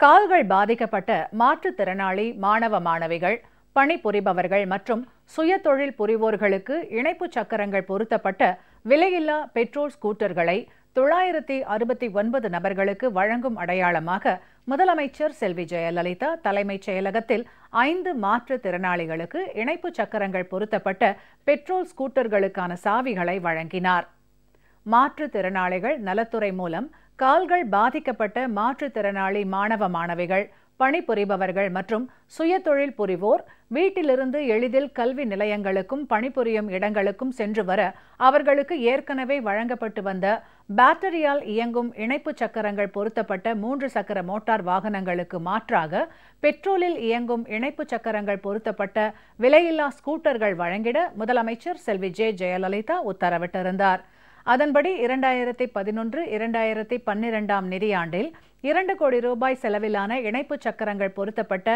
கால்கள் பாதிக்கப்பட்ட மாற்றுத்திறனாளி மாணவ மாணவிகள் பணிபுரிபவர்கள் மற்றும் சுயதொழில் புரிவோர்களுக்கு இணைப்பு சக்கரங்கள் பொருத்தப்பட்ட விலையில்லா பெட்ரோல் ஸ்கூட்டர்களை தொள்ளாயிரத்தி அறுபத்தி ஒன்பது நபர்களுக்கு வழங்கும் அடையாளமாக முதலமைச்சர் செல்வி ஜெயலலிதா தலைமைச் செயலகத்தில் ஐந்து மாற்றுத்திறனாளிகளுக்கு இணைப்பு சக்கரங்கள் பொருத்தப்பட்ட பெட்ரோல் ஸ்கூட்டர்களுக்கான சாவிகளை வழங்கினார். மாற்றுத்திறனாளிகள் நலத்துறை மூலம் கால்கள் பாதிக்கப்பட்ட மாற்றுத்திறனாளி மாணவ மாணவிகள் பணிபுரிபவர்கள் மற்றும் சுயதொழில் புரிவோர் வீட்டிலிருந்து எளிதில் கல்வி நிலையங்களுக்கும் பணிபுரியும் இடங்களுக்கும் சென்று வர அவர்களுக்கு ஏற்கனவே வழங்கப்பட்டு வந்த பேட்டரியால் இயங்கும் இணைப்பு சக்கரங்கள் பொருத்தப்பட்ட மூன்று சக்கர மோட்டார் வாகனங்களுக்கு மாற்றாக பெட்ரோலில் இயங்கும் இணைப்பு சக்கரங்கள் பொருத்தப்பட்ட விலையில்லா ஸ்கூட்டர்கள் வழங்கிட முதலமைச்சர் செல்வி ஜே ஜெயலலிதா உத்தரவிட்டிருந்தார். அதன்படி இரண்டாயிரத்தி பதினொன்று இரண்டாயிரத்தி பன்னிரெண்டாம் நிதியாண்டில் இரண்டு கோடி ரூபாய் செலவிலான இணைப்பு சக்கரங்கள் பொருத்தப்பட்ட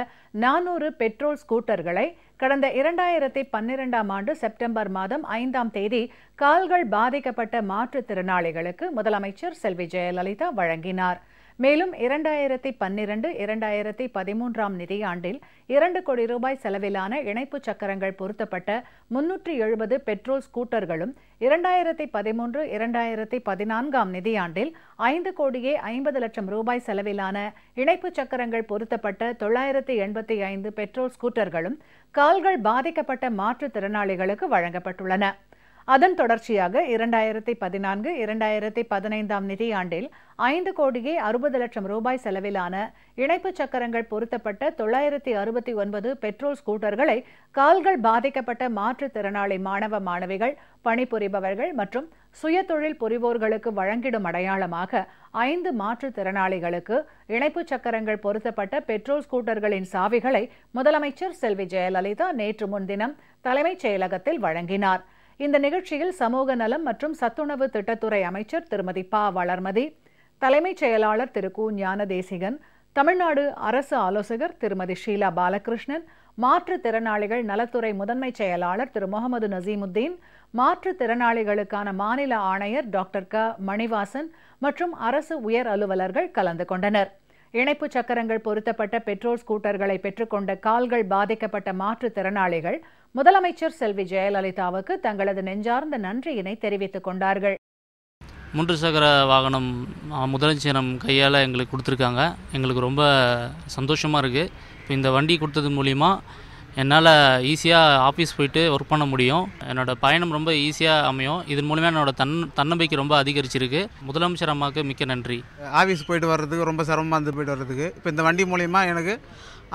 நானூறு பெட்ரோல் ஸ்கூட்டர்களை கடந்த இரண்டாயிரத்தி பன்னிரெண்டாம் ஆண்டு செப்டம்பர் மாதம் ஐந்தாம் தேதி கால்கள் பாதிக்கப்பட்ட மாற்றுத்திறனாளிகளுக்கு முதலமைச்சர் செல்வி ஜெயலலிதா வழங்கினார். மேலும் இரண்டாயிரத்தி பன்னிரண்டு இரண்டாயிரத்தி பதிமூன்றாம் நிதியாண்டில் இரண்டு கோடி ரூபாய் செலவிலான இணைப்பு சக்கரங்கள் பொருத்தப்பட்ட முன்னூற்றி எழுபது பெட்ரோல் ஸ்கூட்டர்களும் இரண்டாயிரத்தி பதிமூன்று இரண்டாயிரத்தி பதினான்காம் நிதியாண்டில் ஐந்து கோடியே ஐம்பது லட்சம் ரூபாய் செலவிலான இணைப்பு சக்கரங்கள் பொருத்தப்பட்ட தொள்ளாயிரத்தி எண்பத்தி ஐந்து பெட்ரோல் ஸ்கூட்டர்களும் கால்கள் பாதிக்கப்பட்ட மாற்றுத்திறனாளிகளுக்கு வழங்கப்பட்டுள்ளன. அதன் தொடர்ச்சியாக இரண்டாயிரத்தி பதினான்கு இரண்டாயிரத்தி பதினைந்தாம் நிதியாண்டில் ஐந்து கோடியே அறுபது லட்சம் ரூபாய் செலவிலான இணைப்பு சக்கரங்கள் பொருத்தப்பட்ட தொள்ளாயிரத்தி அறுபத்தி ஒன்பது பெட்ரோல் ஸ்கூட்டர்களை கால்கள் பாதிக்கப்பட்ட மாற்றுத்திறனாளி மாணவ மாணவிகள் பணிபுரிபவர்கள் மற்றும் சுயதொழில் புரிவோர்களுக்கு வழங்கிடும் அடையாளமாக ஐந்து மாற்றுத்திறனாளிகளுக்கு இணைப்பு சக்கரங்கள் பொருத்தப்பட்ட பெட்ரோல் ஸ்கூட்டர்களின் சாவிகளை முதலமைச்சர் செல்வி ஜெயலலிதா நேற்று முன்தினம் தலைமைச் செயலகத்தில் வழங்கினார். இந்த நிகழ்ச்சியில் சமூக நலம் மற்றும் சத்துணவு திட்டத்துறை அமைச்சர் திருமதி ப வளர்மதி தலைமைச் செயலாளர் திரு கு ஞானதேசிகன் தமிழ்நாடு அரசு ஆலோசகர் திருமதி ஷீலா பாலகிருஷ்ணன் மாற்றுத்திறனாளிகள் நலத்துறை முதன்மை செயலாளர் திரு முகமது நசீமுத்தீன் மாற்றுத்திறனாளிகளுக்கான மாநில ஆணையர் டாக்டர் க மணிவாசன் மற்றும் அரசு உயர் அலுவலர்கள் கலந்து கொண்டனர். இணைப்பு சக்கரங்கள் பொருத்தப்பட்ட பெட்ரோல் ஸ்கூட்டர்களை பெற்றுக்கொண்ட கால்கள் பாதிக்கப்பட்ட மாற்றுத்திறனாளிகள் முதலமைச்சர் செல்வி ஜெயலலிதாவுக்கு தங்களது நெஞ்சார்ந்த நன்றியினை தெரிவித்துக் கொண்டார்கள். மூன்று சக்கர வாகனம் முதலமைச்சரம் கையால் எங்களுக்கு கொடுத்துருக்காங்க. எங்களுக்கு ரொம்ப சந்தோஷமாக இருக்குது இப்போ இந்த வண்டி கொடுத்தது மூலிமா என்னால் ஈஸியாக ஆஃபீஸ் போயிட்டு ஒர்க் பண்ண முடியும். என்னோடய பயணம் ரொம்ப ஈஸியாக அமையும். இதன் மூலிமா என்னோட தன் தன்னம்பிக்கை ரொம்ப அதிகரிச்சிருக்கு. முதலமைச்சர் அம்மாவுக்கு மிக்க நன்றி. ஆஃபீஸ் போயிட்டு வர்றதுக்கு ரொம்ப சிரமமாக இருந்து போயிட்டு வர்றதுக்கு. இப்போ இந்த வண்டி மூலிமா எனக்கு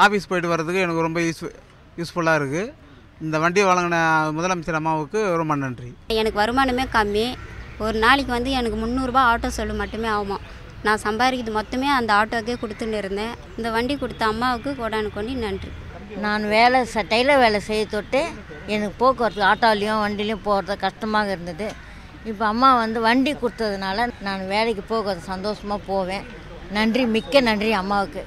ஆஃபீஸ் போயிட்டு வர்றதுக்கு எனக்கு ரொம்ப யூஸ் யூஸ்ஃபுல்லாக இருக்குது இந்த வண்டி வழங்கின முதலமைச்சர் அம்மாவுக்கு ரொம்ப நன்றி. எனக்கு வருமானமே கம்மி. ஒரு நாளைக்கு வந்து எனக்கு முந்நூறுரூபா ஆட்டோ செலவு மட்டுமே ஆகுமா? நான் சம்பாதிக்கிறது மொத்தமே அந்த ஆட்டோக்கே கொடுத்துன்னு இருந்தேன். இந்த வண்டி கொடுத்த அம்மாவுக்கு கொடானு கொண்டு நன்றி. நான் வேலை ச டெய்லர் வேலை செய்ய தொட்டு எனக்கு போக்குவரத்து ஆட்டோலையும் வண்டிலையும் போகிறது கஷ்டமாக இருந்தது. இப்போ அம்மா வந்து வண்டி கொடுத்ததுனால நான் வேலைக்கு போகிறது சந்தோஷமாக போவேன். நன்றி மிக்க நன்றி அம்மாவுக்கு.